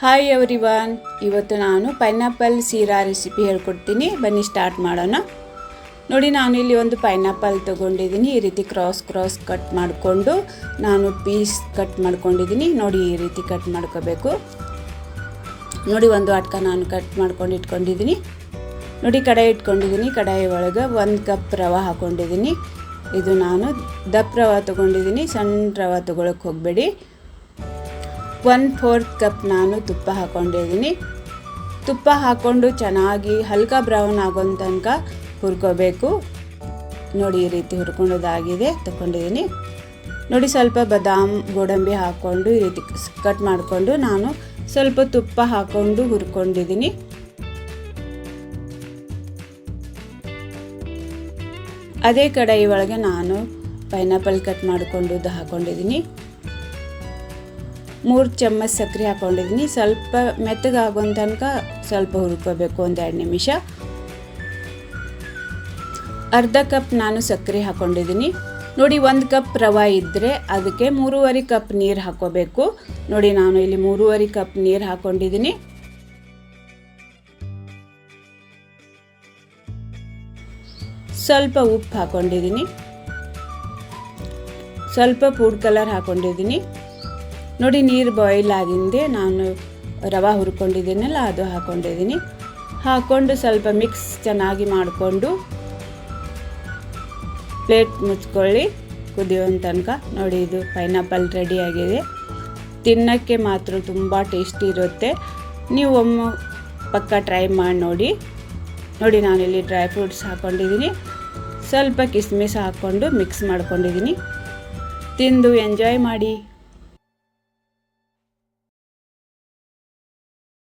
Hi everyone ಇವತ್ತು ನಾನು pineapple ಸೀರಾ recipe ಹೇಳ್ಕೊಡ್ತೀನಿ. ಬನ್ನಿ ಸ್ಟಾರ್ಟ್ ಮಾಡೋಣ. ನೋಡಿ, ನಾನು ಇಲ್ಲಿ ಒಂದು ಪೈನಾಪಲ್ ತೊಗೊಂಡಿದ್ದೀನಿ. ಈ ರೀತಿ ಕ್ರಾಸ್ ಕ್ರಾಸ್ ಕಟ್ ಮಾಡಿಕೊಂಡು ನಾನು ಪೀಸ್ ಕಟ್ ಮಾಡ್ಕೊಂಡಿದ್ದೀನಿ. ನೋಡಿ, ಈ ರೀತಿ ಕಟ್ ಮಾಡ್ಕೋಬೇಕು. ನೋಡಿ, ಒಂದು ಅಟ್ಕ ನಾನು ಕಟ್ ಮಾಡ್ಕೊಂಡು ಇಟ್ಕೊಂಡಿದ್ದೀನಿ. ನೋಡಿ, ಕಡಾಯಿ ಇಟ್ಕೊಂಡಿದ್ದೀನಿ. ಕಡಾಯಿ ಒಳಗೆ ಒಂದು ಕಪ್ ರವೆ ಹಾಕ್ಕೊಂಡಿದ್ದೀನಿ ಇದು ನಾನು ದಪ್ಪ ರವೆ ತೊಗೊಂಡಿದ್ದೀನಿ. ಸಣ್ಣ ರವೆ ತೊಗೊಳಕ್ಕೆ ಹೋಗಬೇಡಿ. ಒನ್ ಫೋರ್ತ್ ಕಪ್ ನಾನು ತುಪ್ಪ ಹಾಕ್ಕೊಂಡಿದ್ದೀನಿ ತುಪ್ಪ ಹಾಕ್ಕೊಂಡು ಚೆನ್ನಾಗಿ ಹಲ್ಕ ಬ್ರೌನ್ ಆಗೋ ತನಕ ಹುರ್ಕೋಬೇಕು. ನೋಡಿ, ಈ ರೀತಿ ಹುರ್ಕೊಂಡೋದಾಗಿದೆ ತಗೊಂಡಿದ್ದೀನಿ ನೋಡಿ, ಸ್ವಲ್ಪ ಬದಾಮ್, ಗೋಡಂಬಿ ಹಾಕ್ಕೊಂಡು ಈ ರೀತಿ ಕಟ್ ಮಾಡಿಕೊಂಡು ನಾನು ಸ್ವಲ್ಪ ತುಪ್ಪ ಹಾಕ್ಕೊಂಡು ಹುರ್ಕೊಂಡಿದ್ದೀನಿ. ಅದೇ ಕಡಾಯಿ ಒಳಗೆ ನಾನು ಪೈನಾಪಲ್ ಕಟ್ ಮಾಡಿಕೊಂಡು ಹಾಕ್ಕೊಂಡಿದ್ದೀನಿ ಮೂರು ಚಮ್ಮಚ್ ಸಕ್ಕರೆ ಹಾಕ್ಕೊಂಡಿದ್ದೀನಿ ಸ್ವಲ್ಪ ಮೆತ್ತಗಾಗೋ ತನಕ ಸ್ವಲ್ಪ ಹುರ್ಕೋಬೇಕು ಒಂದು ಎರಡು ನಿಮಿಷ. ಅರ್ಧ ಕಪ್ ನಾನು ಸಕ್ಕರೆ ಹಾಕ್ಕೊಂಡಿದ್ದೀನಿ ನೋಡಿ, ಒಂದು ಕಪ್ ರವೆ ಇದ್ದರೆ ಅದಕ್ಕೆ ಮೂರುವರೆ ಕಪ್ ನೀರು ಹಾಕ್ಕೋಬೇಕು ನೋಡಿ, ನಾನು ಇಲ್ಲಿ ಮೂರುವರೆ ಕಪ್ ನೀರು ಹಾಕ್ಕೊಂಡಿದ್ದೀನಿ ಸ್ವಲ್ಪ ಉಪ್ಪು ಹಾಕ್ಕೊಂಡಿದ್ದೀನಿ ಸ್ವಲ್ಪ ಫುಡ್ ಕಲರ್ ಹಾಕ್ಕೊಂಡಿದ್ದೀನಿ ನೋಡಿ, ನೀರು ಬಾಯ್ಲ್ ಆಗಿಂದೆ ನಾನು ರವೆ ಹುರ್ಕೊಂಡಿದ್ದೀನಲ್ಲ, ಅದು ಹಾಕ್ಕೊಂಡಿದ್ದೀನಿ ಹಾಕ್ಕೊಂಡು ಸ್ವಲ್ಪ ಮಿಕ್ಸ್ ಚೆನ್ನಾಗಿ ಮಾಡಿಕೊಂಡು ಪ್ಲೇಟ್ ಮುಚ್ಕೊಳ್ಳಿ. ಕುದಿಯೋ ತನಕ. ನೋಡಿ, ಇದು ಪೈನಾಪಲ್ ರೆಡಿ ಆಗಿದೆ. ತಿನ್ನೋಕ್ಕೆ ಮಾತ್ರ ತುಂಬ ಟೇಸ್ಟಿ ಇರುತ್ತೆ. ನೀವು ಒಮ್ಮೆ ಪಕ್ಕ ಟ್ರೈ ಮಾಡಿ ನೋಡಿ. ನೋಡಿ, ನಾನಿಲ್ಲಿ ಡ್ರೈ ಫ್ರೂಟ್ಸ್ ಹಾಕ್ಕೊಂಡಿದ್ದೀನಿ ಸ್ವಲ್ಪ ಕಿಸ್ಮಿಸ್ ಹಾಕ್ಕೊಂಡು ಮಿಕ್ಸ್ ಮಾಡ್ಕೊಂಡಿದ್ದೀನಿ. ತಿಂದು ಎಂಜಾಯ್ ಮಾಡಿ.